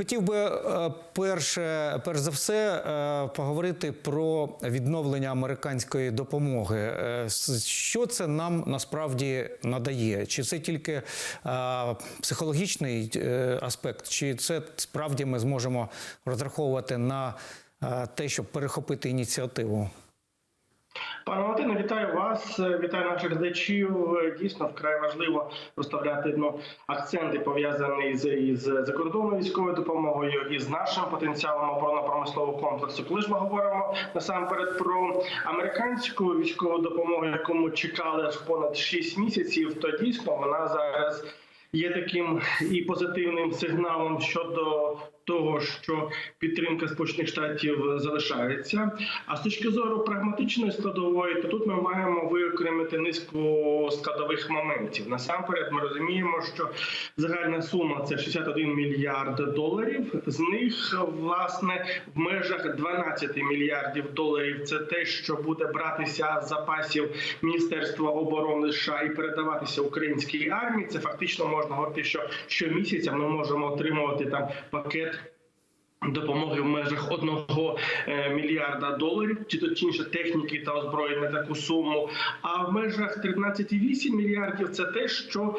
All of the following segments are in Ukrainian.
Хотів би е, перше, перш за все е, поговорити про відновлення американської допомоги. Е, Що це нам насправді надає? Чи це тільки психологічний аспект, чи це справді ми зможемо розраховувати на те, щоб перехопити ініціативу? Пане Валентине, вітаю вас, вітаю наших глядачів. Дійсно, вкрай важливо розставляти ну, акценти пов'язані з із закордонною військовою допомогою і з нашим потенціалом оборонно-промислового комплексу. Коли ж ми говоримо насамперед про американську військову допомогу, яку ми чекали аж понад 6 місяців, то дійсно вона зараз є таким і позитивним сигналом щодо того, що підтримка Сполучених Штатів залишається. А з точки зору прагматичної складової, то тут ми маємо виокремити низку складових моментів. Насамперед, ми розуміємо, що загальна сума це 61 мільярд доларів. З них власне в межах 12 мільярдів доларів. Це те, що буде братися з запасів Міністерства оборони США і передаватися українській армії. Це фактично можна говорити, що щомісяця ми можемо отримувати там пакет. Допомоги в межах одного е, мільярда доларів, чи точніше техніки та озброєння таку суму. А в межах 13,8 мільярдів це те, що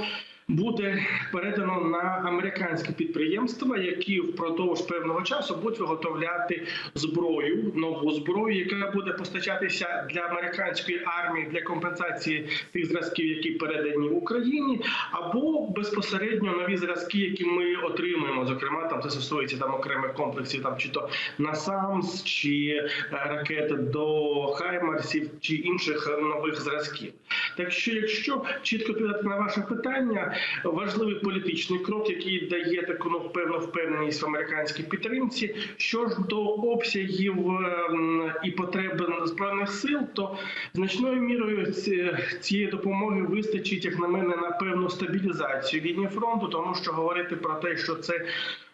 буде передано на американські підприємства, які впродовж певного часу будуть виготовляти зброю, нову зброю, яка буде постачатися для американської армії для компенсації тих зразків, які передані Україні, або безпосередньо нові зразки, які ми отримуємо. Зокрема, там це стосується там окремих комплексів, там чи то НАСАМС, чи е, ракет до Хаймарсів, чи інших нових зразків. Так що, якщо чітко відповідати на ваше питання, важливий політичний крок, який дає таку ну, певну впевненість в американській підтримці. Що ж до обсягів ем, і потреб збройних сил, то значною мірою цієї допомоги вистачить, як на мене, на певну стабілізацію лінії фронту, тому що говорити про те, що це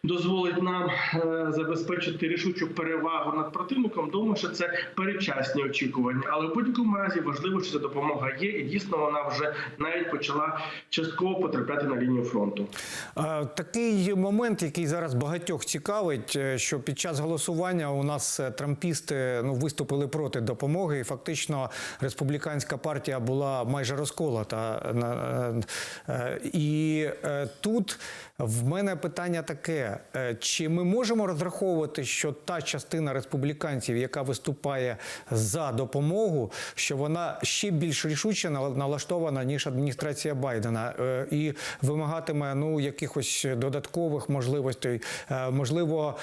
дозволить нам е, забезпечити рішучу перевагу над противником. Думаю, що це передчасні очікування. Але в будь-якому разі важливо, що ця допомога є, і дійсно вона вже навіть почала частково потрапляти на лінію фронту. Такий момент, який зараз багатьох цікавить, е, що під час голосування у нас е, трампісти ну виступили проти допомоги, і фактично республіканська партія була майже розколота. На- І тут в мене питання таке: е, чи ми можемо розраховувати, що та частина республіканців, яка виступає за допомогу, що вона ще більш рішуче нал- налаштована ніж адміністрація Байдена, е, і вимагатиме ну якихось додаткових можливостей, е, можливо,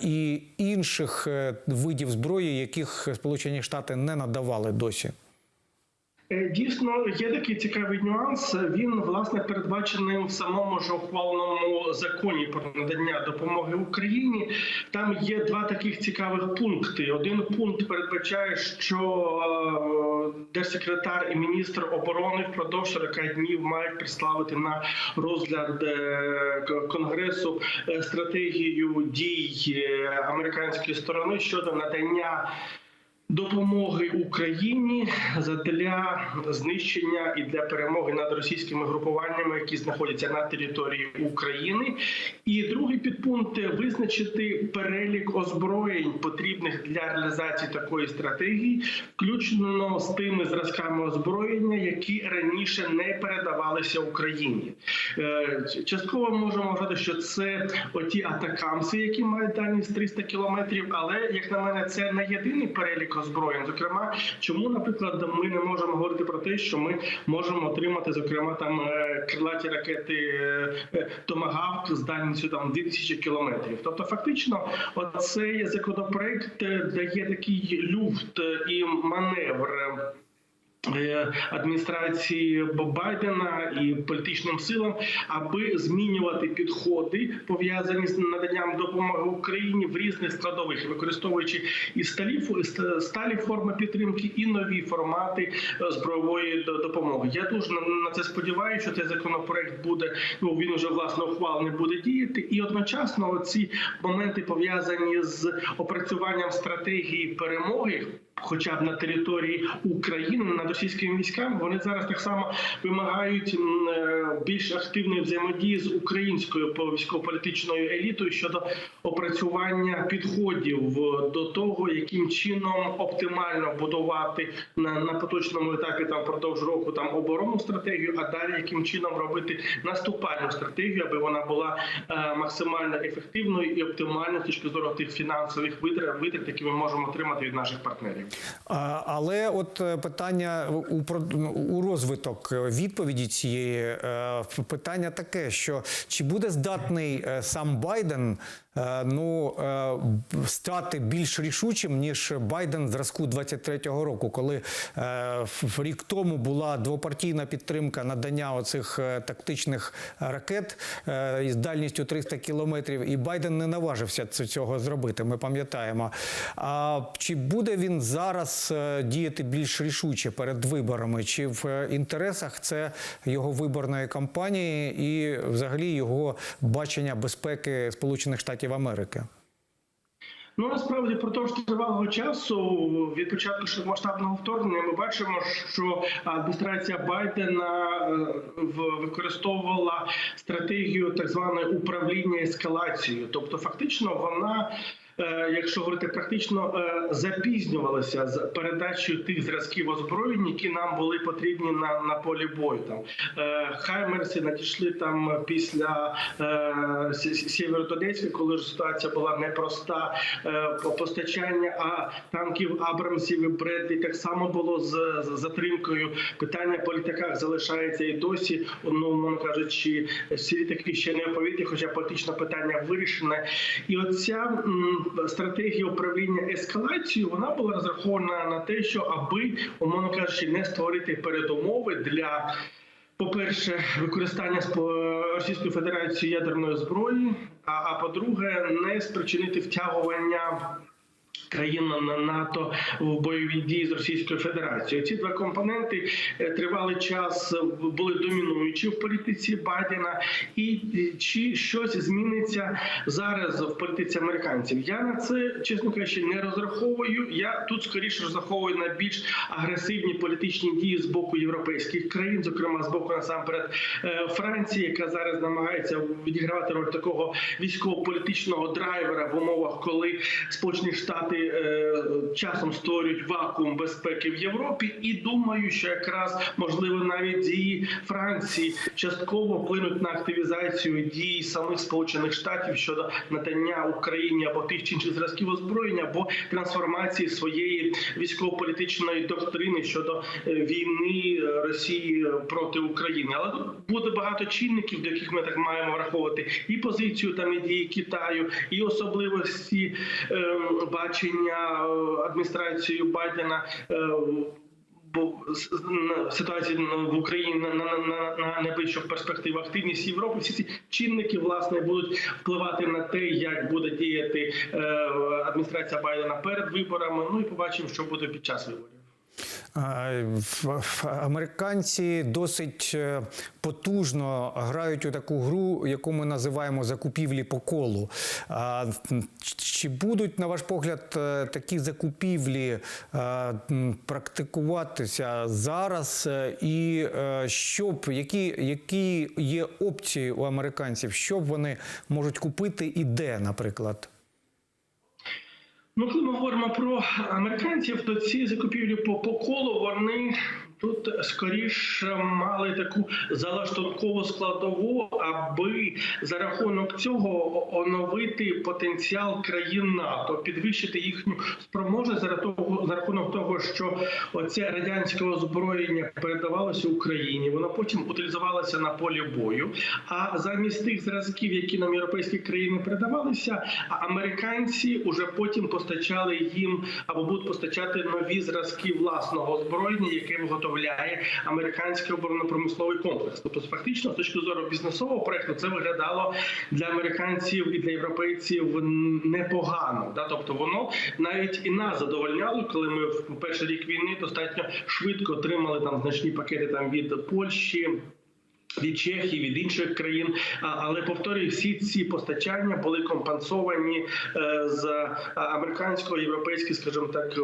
і інших видів зброї, яких Сполучені Штати не надавали досі. Е, Дійсно, є такий цікавий нюанс. Він власне передбачений в самому ж ухваленому законі про надання допомоги Україні. Там є два таких цікавих пункти. Один пункт передбачає, що е, держсекретар і міністр оборони впродовж 40 днів мають представити на розгляд е, конгресу стратегію дій американської сторони щодо надання. Допомоги Україні для знищення і для перемоги над російськими групуваннями, які знаходяться на території України. І другий підпункт визначити перелік озброєнь, потрібних для реалізації такої стратегії, включно з тими зразками озброєння, які раніше не передавалися Україні. Е, Частково можемо вважати, що це оті атакамси, які мають дальність 300 кілометрів. Але як на мене, це не єдиний перелік озброєнь. Зокрема, чому, наприклад, ми не можемо говорити про те, що ми можемо отримати, зокрема, там е, крилаті ракети е, е, Томагавк з дальністю там 2000 кілометрів. Тобто, фактично, оцей законопроект дає такий люфт і маневр. Е, Адміністрації Байдена і політичним силам, аби змінювати підходи пов'язані з наданням допомоги Україні в різних складових, використовуючи і сталі ст- сталі форми підтримки, і нові формати е, збройової допомоги. Я дуже на це сподіваюся, що цей законопроект буде. Ну він вже власне ухвалений буде діяти, і одночасно ці моменти пов'язані з опрацюванням стратегії перемоги хоча б на території України над російськими військами, вони зараз так само вимагають е, більш активної взаємодії з українською по- військово-політичною елітою щодо опрацювання підходів е, до того, яким чином оптимально будувати на, на поточному етапі там впродовж року там оборонну стратегію, а далі яким чином робити наступальну стратегію, аби вона була е, максимально ефективною і оптимальною з точки зору тих фінансових витрат, витрат, які ми можемо отримати від наших партнерів. Але от е, питання у у розвиток е, відповіді цієї е, питання таке, що чи буде здатний сам Байден ну е, стати більш рішучим ніж Байден зразку 23-го року, коли е, в- рік тому була двопартійна підтримка надання оцих е, тактичних ракет е, із дальністю 300 кілометрів, і Байден не наважився цього зробити. Ми пам'ятаємо. А чи буде він зараз е, діяти більш рішуче перед виборами? Чи в е, інтересах це його виборної кампанії і взагалі його бачення безпеки Сполучених Штатів Америки? Ну насправді продовж тривалого часу від початку масштабного вторгнення ми бачимо, що адміністрація Байдена е, використовувала стратегію так званої управління ескалацією. Тобто, фактично, вона. Е, Якщо говорити практично, е, запізнювалася з передачею тих зразків озброєнь, які нам були потрібні на, на полі бою. Там е, Хаймерси надійшли там після Сєвєродонецька, коли ж ситуація була непроста. По- постачання а танків Абрамсів і Бредлі так само було з, з затримкою. Питання по літаках залишається і досі. Ну кажучи, всі літаки ще не оповіті, хоча політичне питання вирішене. І оця стратегія управління ескалацією вона була розрахована на те, що аби умовно кажучи, не створити передумови для. По-перше, використання Російської Федерації ядерної зброї, а, а по-друге, не спричинити втягування країн на НАТО в бойові дії з Російською Федерацією. Ці два компоненти е, тривалий час е, були домінуючі в політиці Байдена, і е, чи щось зміниться зараз в політиці американців? Я на це чесно кажучи не розраховую. Я тут скоріше розраховую на більш агресивні політичні дії з боку європейських країн, зокрема з боку насамперед Франції, яка зараз намагається відігравати роль такого військово-політичного драйвера в умовах, коли Сполучені Штати е, часом створюють вакуум безпеки в Європі, і думаю, що якраз можливо навіть дії Франції частково вплинуть на активізацію дій самих Сполучених Штатів щодо надання Україні або тих чи інших зразків озброєння, або трансформації своєї військово-політичної доктрини щодо е, війни Росії проти України. Але буде багато чинників, до яких ми так маємо враховувати і позицію там і дії Китаю, і особливості е, бачення е, адміністрацією Байдена. е, ситуація в Україні на, на, на, на найближчу перспективу активність Європи, всі ці чинники власне будуть впливати на те, як буде діяти е, адміністрація Байдена перед виборами. Ну і побачимо, що буде під час виборів. Американці досить потужно грають у таку гру, яку ми називаємо закупівлі по колу. Чи будуть, на ваш погляд, е, такі закупівлі е, практикуватися зараз? Е, І е, що б, які, які є опції у американців, що вони можуть купити і де, наприклад? Ну, коли ми говоримо про американців, то ці закупівлі по, по колу вони тут скоріше мали таку залаштункову складову, аби за рахунок цього оновити потенціал країн НАТО, підвищити їхню спроможність за рахунок- того, що оце радянське озброєння передавалося Україні, воно потім утилізувалося на полі бою. А замість тих зразків, які нам європейські країни передавалися, американці уже потім постачали їм або будуть постачати нові зразки власного озброєння, яке виготовляє американський оборонно-промисловий комплекс. Тобто, фактично, з точки зору бізнесового проекту, це виглядало для американців і для європейців непогано. Да? Тобто, воно навіть і нас задовольняло, коли ми в перший рік війни достатньо швидко отримали там значні пакети там від Польщі. Від Чехії, від інших країн, але повторюю, всі ці постачання були компенсовані е, з американського європейського, скажімо так,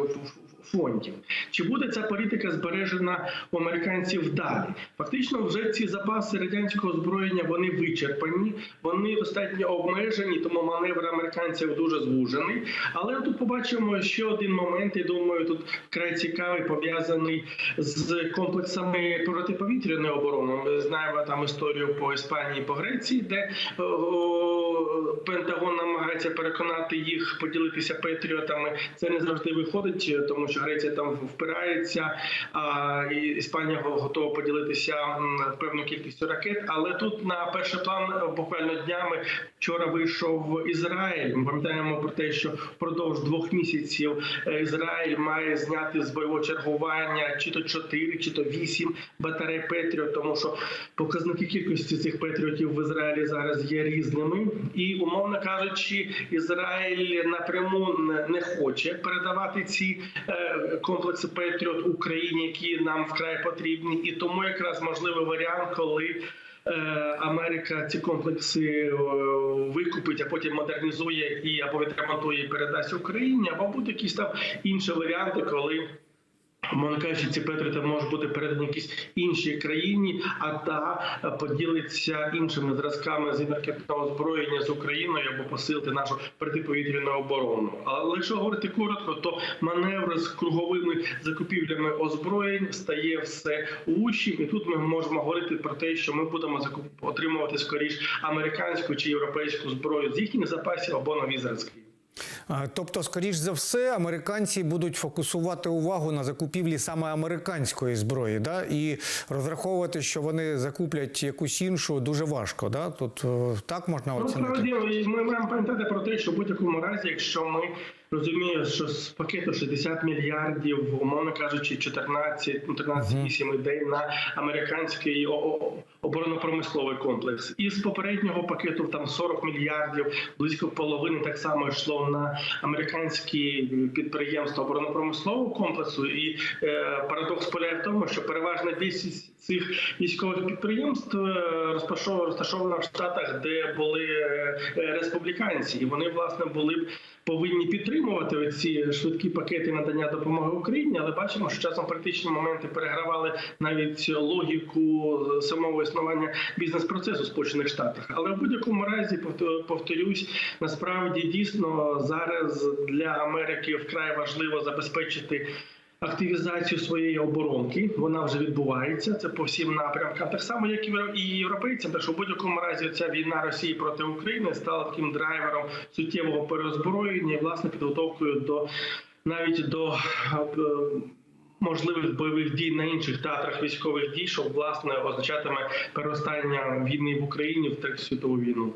фондів. Чи буде ця політика збережена у американців далі? Фактично, вже ці запаси радянського озброєння вони вичерпані, вони достатньо обмежені, тому маневр американців дуже звужений. Але тут побачимо ще один момент. Я думаю, тут вкрай цікавий пов'язаний з комплексами протиповітряної оборони. Ми знаємо там історію по Іспанії, по Греції, де о, Пентагон намагається переконати їх поділитися патріотами. Це не завжди виходить, тому що Греція там впирається, а Іспанія готова поділитися м, певну кількістю ракет. Але тут на перший план буквально днями вчора вийшов Ізраїль. Ми пам'ятаємо про те, що впродовж двох місяців е, Ізраїль має зняти з бойового чергування чи то 4, чи то 8 батарей Петріот, тому що показники кількості цих патріотів в Ізраїлі зараз є різними. І умовно кажучи, Ізраїль напряму не хоче передавати ці е, комплекси Петріот Україні, які нам вкрай потрібні, і тому якраз можливий варіант, коли. е, Америка ці комплекси е, викупить, а потім модернізує і або відремонтує і передасть Україні, або будуть якісь там інші варіанти, коли Мовно кажучи, ці патріоти можуть бути передані якійсь іншій країні, а та поділиться іншими зразками зенітно озброєння з Україною або посилити нашу протиповітряну оборону. Але якщо говорити коротко, то маневр з круговими закупівлями озброєнь стає все лучшим, і тут ми можемо говорити про те, що ми будемо отримувати скоріш американську чи європейську зброю з їхніх запасів або нові зразки. Тобто, скоріш за все, американці будуть фокусувати увагу на закупівлі саме американської зброї, да? і розраховувати, що вони закуплять якусь іншу, дуже важко. Да? Тут е, так можна Ну, справді, ми маємо пам'ятати про те, що в будь-якому разі, якщо ми розуміємо, що з пакету 60 мільярдів, умовно кажучи, 14, ну 13,8 йде на американський оборонно-промисловий комплекс, і з попереднього пакету там 40 мільярдів, близько половини так само йшло на американські підприємства оборонно-промислового комплексу. І е, парадокс полягає в тому, що переважна більшість цих військових підприємств е, розташована в штатах, де були е, республіканці, і вони власне були б повинні підтримувати ці швидкі пакети надання допомоги Україні, але бачимо, що часом практичні моменти перегравали навіть логіку самого існування бізнес-процесу в Сполучених Штатах. Але в будь-якому разі повто- повторюсь, насправді дійсно зараз для Америки вкрай важливо забезпечити. Активізацію своєї оборонки вона вже відбувається. Це по всім напрямкам, так само як і євро- європейцям. Так що в будь-якому разі ця війна Росії проти України стала таким драйвером суттєвого переозброєння і власне підготовкою до навіть до е, можливих бойових дій на інших театрах військових дій, що власне означатиме переростання війни в Україні в Третю світову війну.